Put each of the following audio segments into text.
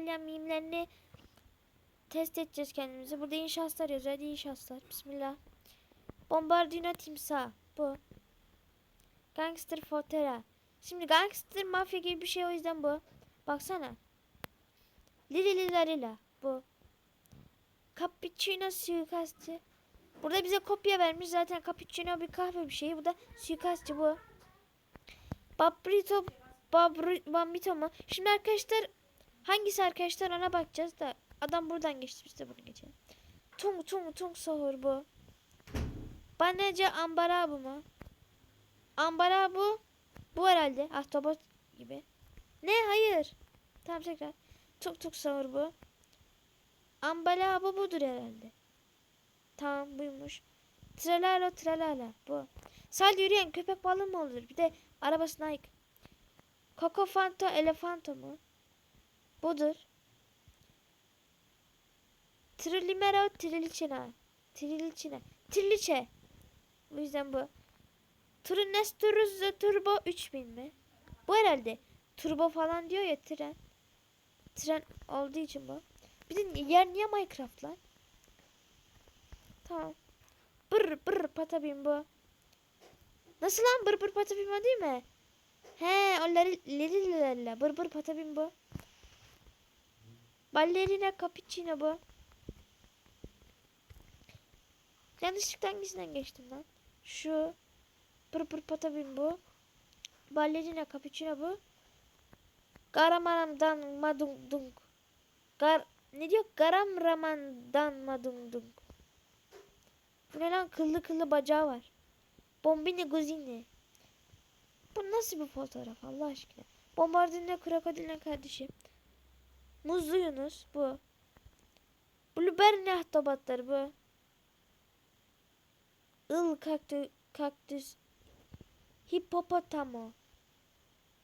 İtalyan mimlerini test edeceğiz kendimizi. Burada inşaatlar yazıyor. Hadi inşaatlar. Bismillah. Bombardino timsah. Bu. Gangster fotera. Şimdi gangster mafya gibi bir şey o yüzden bu. Baksana. Lili lila lila. Bu. Cappuccino suikastçı. Burada bize kopya vermiş. Zaten cappuccino bir kahve bir şey. Bu da suikastçı bu. Babrito Babri, Bambito mu? Şimdi arkadaşlar hangisi arkadaşlar ona bakacağız da adam buradan geçti biz de bunu geçelim. Tung tung tung sahur bu. Banece ambara bu mu? Ambara bu. Bu herhalde. Ahtapot gibi. Ne? Hayır. Tamam tekrar. Tuk tuk sahur bu. Ambala bu budur herhalde. Tamam buymuş. Tralala tralala bu. Sal yürüyen köpek balığı mı olur? Bir de arabası Nike. Coco Fanto Elefanto mu? Budur. Trilimero Trilicina. Trilicina. Triliçe. Bu yüzden bu. Turnesturus Turbo 3000 mi? Bu herhalde. Turbo falan diyor ya tren. Tren olduğu için bu. Bir de yer niye Minecraft lan? Tamam. Bır bır patabim bu. Nasıl lan bır bır patabim o değil mi? He onları lili bır bır patabim bu. Ballerina cappuccino bu. Yanlışlıkla hangisinden geçtim lan? Şu pır pır patabim bu. Ballerina cappuccino bu. Garamaramdan madung dung. Gar ne diyor? Garam ramandan madung dung. Bu ne lan? Kıllı kıllı bacağı var. Bombini guzini. Bu nasıl bir fotoğraf Allah aşkına? Bombardino krokodilin kardeşi. Muzlu Yunus bu. Blueberry ahtabatları bu. Il kaktü, kaktüs. Hipopotamo.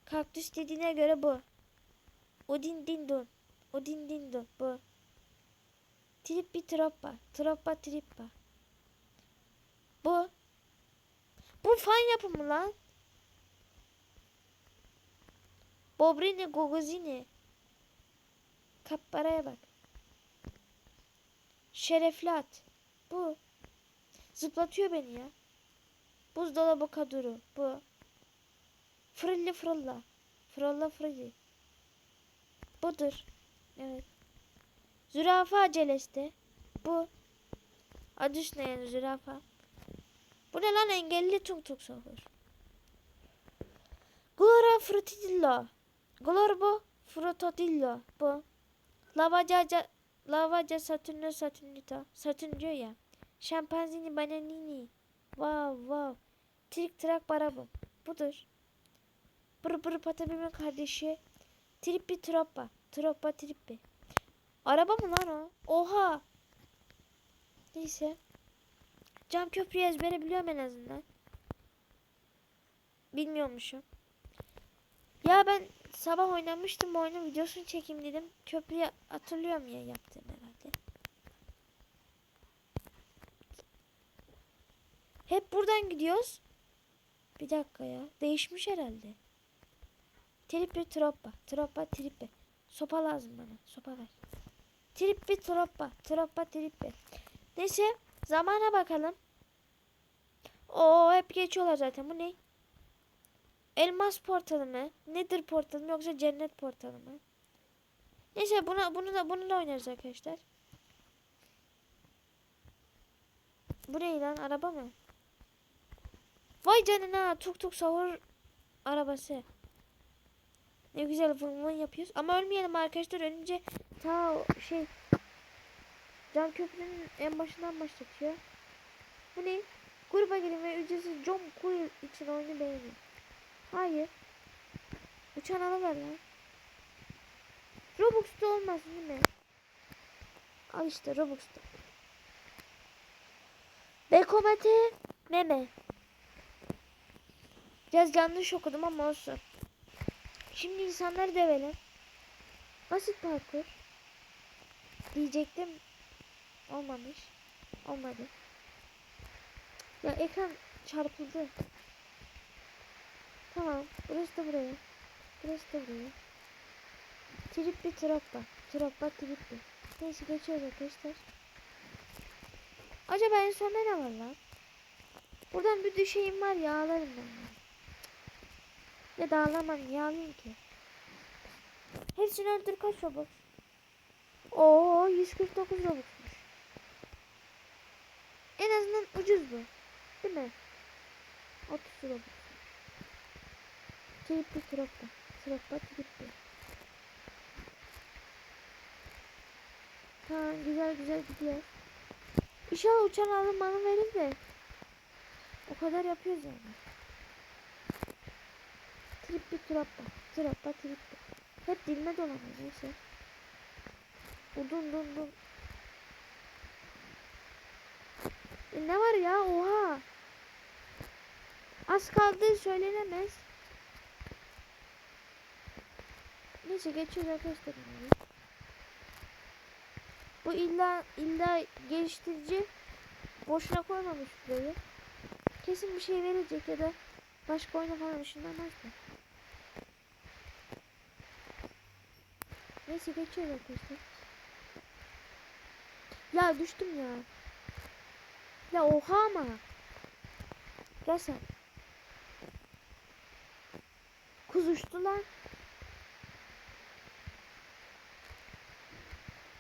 Kaktüs dediğine göre bu. Odin dindon. Odin dindon bu. Trippi troppa. Troppa trippa. Bu. Bu fan yapımı lan. Bobrini Gogozini. Kapparaya bak. Şerefli at. Bu. Zıplatıyor beni ya. Buzdolabı kaduru. Bu. Fırıllı fırılla. Fırılla fırıllı. Budur. Evet. Zürafa aceleste. Bu. Adı üstüne yani zürafa. Bu ne lan engelli tuk tuk sahur. Glora frutidillo. Glorbo frutodillo. Bu. Lavaca Lavaca Satürnü Satürnita. Satürn diyor ya. Şempanzini bananini. Wow wow. Trik trak barabum. Budur. Bır bır patabimin kardeşi. Trippi troppa. Troppa trippi. Araba mı lan o? Oha. Neyse. Cam köprüyü ezbere biliyorum en azından. Bilmiyormuşum. Ya ben sabah oynamıştım bu oyunun videosunu çekeyim dedim. Köprüyü hatırlıyorum ya yaptım herhalde. Hep buradan gidiyoruz. Bir dakika ya. Değişmiş herhalde. Trippi troppa. Troppa trippi. Sopa lazım bana. Sopa ver. Trippi troppa. Troppa trippi. Neyse. Zamana bakalım. Oo hep geçiyorlar zaten. Bu ne? Elmas portalı mı? Nedir portalı mı yoksa cennet portalı mı? Neyse buna bunu da bunu da oynarız arkadaşlar. Bu ne lan araba mı? Vay canına tuk tuk sahur arabası. Ne güzel vurman yapıyoruz. Ama ölmeyelim arkadaşlar. Ölünce ta şey cam köprünün en başından başlatıyor. Bu ne? Gruba girin ve ücretsiz John Coil için oyunu beğenin. Hayır. Uçan araba ver lan. Robux'ta olmaz değil mi? Al işte Robux'ta. Bekomate meme. Biraz yanlış okudum ama olsun. Şimdi insanları dövelim. Basit parkur. Diyecektim. Olmamış. Olmadı. Ya ekran çarpıldı. Tamam. Burası da buraya. Burası da buraya. Trippi troppa. Troppa trippi. Neyse geçiyoruz arkadaşlar. Acaba en sonda ne var lan? Buradan bir düşeyim var ya ağlarım ben. Ya da ağlamam niye ağlayayım ki? Hepsini öldür kaç robot? Oo 149 robotmuş. En azından ucuz bu. Değil mi? 30 robot. Trippi troppa. Troppa trippi. Tamam güzel güzel gidiyor. İnşallah uçan alım bana verir de. O kadar yapıyoruz yani. Trippi troppa. Troppa trippi. Hep dilime dolanıyor neyse. Udun dun dun. E ne var ya oha. Az kaldı söylenemez. Neyse geçiyoruz arkadaşlar. Bu illa illa geliştirici boşuna koymamış burayı. Kesin bir şey verecek ya da başka oyuna falan ışınlanmaz mı? Neyse geçiyoruz arkadaşlar. Ya düştüm ya. Ya oha ama. Gel sen. Kuz uçtu lan.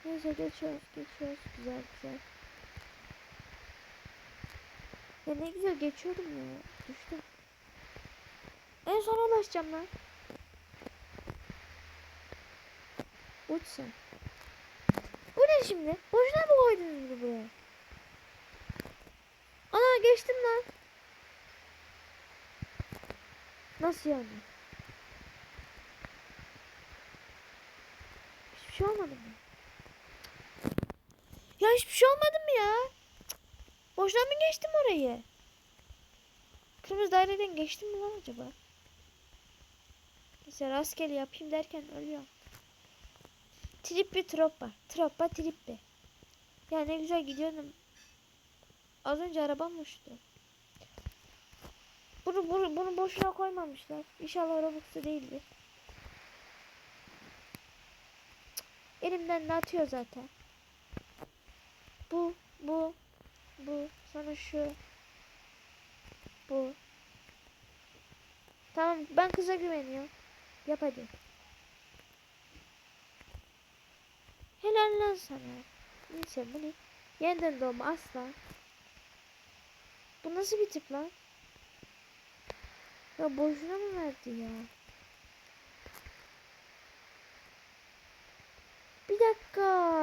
Neyse geçiyoruz geçiyoruz. Güzel güzel. Ya ne güzel geçiyordum ya. Düştüm. En sona ulaşacağım lan. Uç sen. Bu ne şimdi? Boşuna mı koydunuz bunu buraya? Ana geçtim lan. Nasıl yani? Hiçbir şey olmadı mı? Ya hiçbir şey olmadı mı ya? Cık. Boşuna mı geçtim orayı? Kırmızı daireden geçtim mi lan acaba? Neyse rastgele yapayım derken ölüyorum. Trippi troppa. Troppa trippi. Ya ne güzel gidiyordum. Az önce arabam uçtu. Bunu, bunu, bunu boşuna koymamışlar. İnşallah Robux'ta değildir. Elimden de atıyor zaten. Bu, bu, bu. Sonra şu. Bu. Tamam ben kıza güveniyorum. Yap hadi. Helal lan sana. Neyse bu ne? Yeniden doğma asla. Bu nasıl bir tip lan? Ya boşuna mı verdi ya? Bir dakika.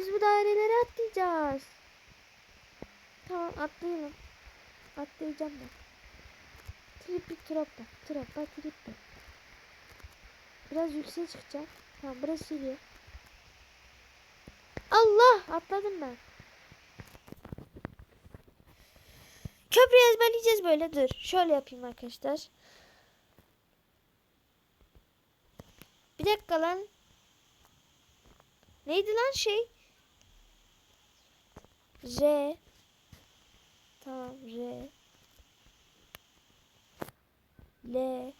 Biz bu daireleri atlayacağız. Tamam atlayalım. Atlayacağım ben. Trippi troppa. Troppa trippi. Biraz yükseğe çıkacağım. Tamam burası iyi. Allah atladım ben. Köprüyü ezberleyeceğiz böyle dur. Şöyle yapayım arkadaşlar. Bir dakika lan. Neydi lan şey? R. Tamam R. L.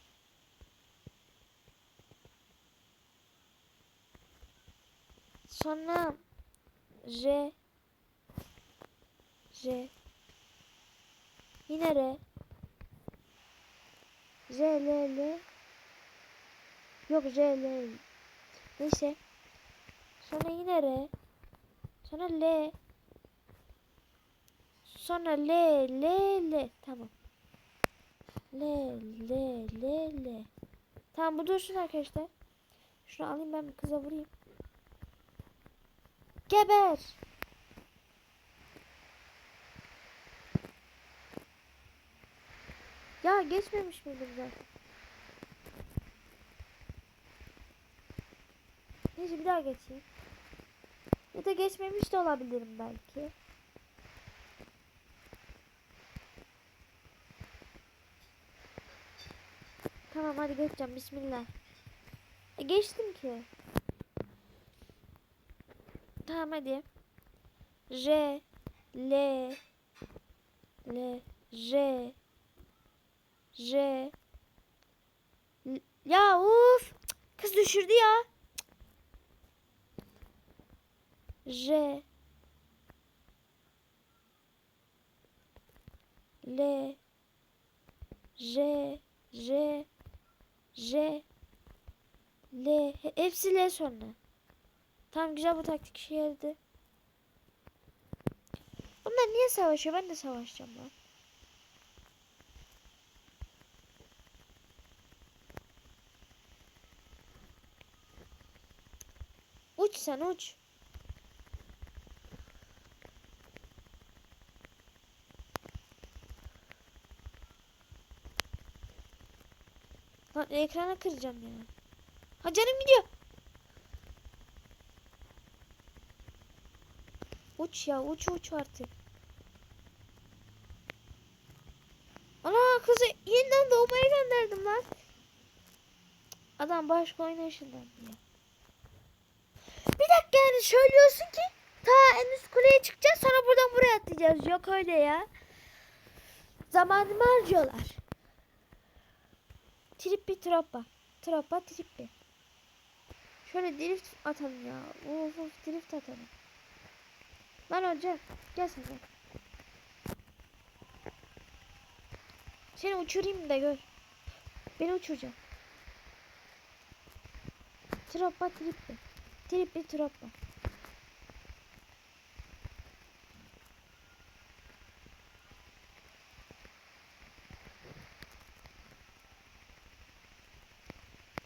Sonra R. R. Yine R. R, L, L. Yok R, L. Neyse. Sonra yine R. Sonra L. Sonra L, L, L. Tamam. L, L, L, L. Tamam bu dursun arkadaşlar. Şunu alayım ben kıza vurayım. Geber. Ya geçmemiş miydim zaten? Neyse bir daha geçeyim. Ya da geçmemiş de olabilirim belki. Tamam hadi geçeceğim bismillah. E, geçtim ki. Tamam hadi. R L L J J L- Ya uf Kız düşürdü ya. J L J J J L He- hepsi L sonra. Tam güzel bu taktik işe yaradı. Bunlar niye savaşıyor? Ben de savaşacağım lan. Uç sen uç. Lan ekrana kıracağım ya. Ha canım gidiyor. Uç ya uç uç artık. Ana kızı yeniden doğmaya gönderdim lan. Adam başka oyuna ışınlandı ya. Bir dakika yani söylüyorsun ki ta en üst kuleye çıkacağız sonra buradan buraya atlayacağız. Yok öyle ya. Zamanımı harcıyorlar. Trippi troppa. Troppa trippi. Şöyle drift atalım ya. Of of drift atalım. Lan hocam gel sen gel. Seni uçurayım da gör. Beni uçuracağım. Troppa trippi. Trippi troppa.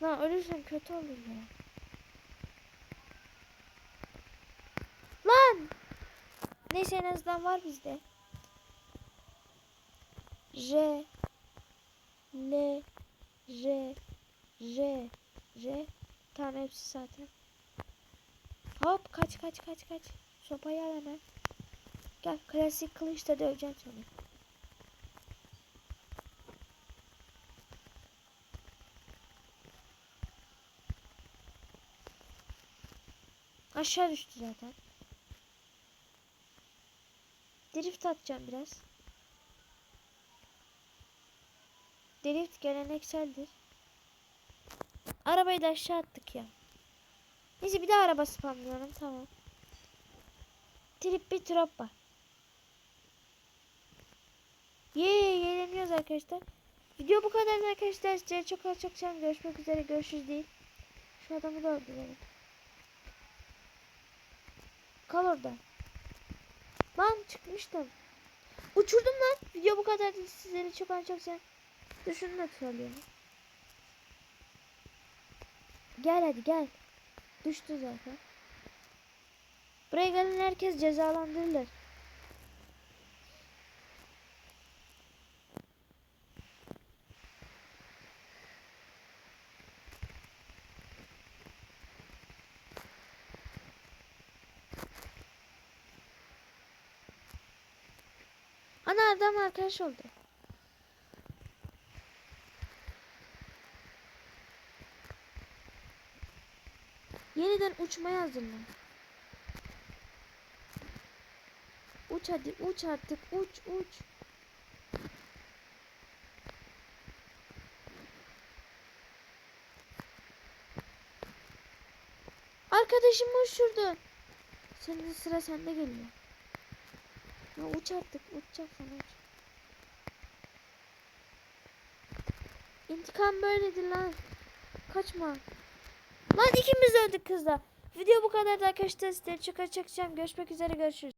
Lan ölürsem kötü olur ya. Lan! Neyse en azından var bizde. J L J J J Tamam hepsi zaten. Hop kaç kaç kaç kaç. Sopayı al hemen. Gel klasik kılıçla döveceğim seni. Aşağı düştü zaten. Drift atacağım biraz. Drift gelenekseldir. Arabayı da aşağı attık ya. Neyse bir daha araba spamlıyorum tamam. Trip bir troppa. Yeee eğleniyoruz arkadaşlar. Video bu kadar arkadaşlar. Size çok çok çok görüşmek üzere. Görüşürüz değil. Şu adamı da öldürelim. Kal orada. Lan çıkmıştım. Uçurdum lan. Video bu kadar. Sizleri çok çok çok sen. Şunu da söyleyeyim. Gel hadi gel. Düştü zaten. Buraya gelen herkes cezalandırılır. Ana adam arkadaş oldu. Yeniden uçmaya hazırlan. Uç hadi uç artık uç uç. Arkadaşım uçurdu. Senin sıra sende geliyor. Ya uç artık uçacaksan uç. İntikam böyledir lan. Kaçma. Lan ikimiz öldük kızla. Video bu kadar da arkadaşlar. Sizleri çok çok Görüşmek üzere görüşürüz.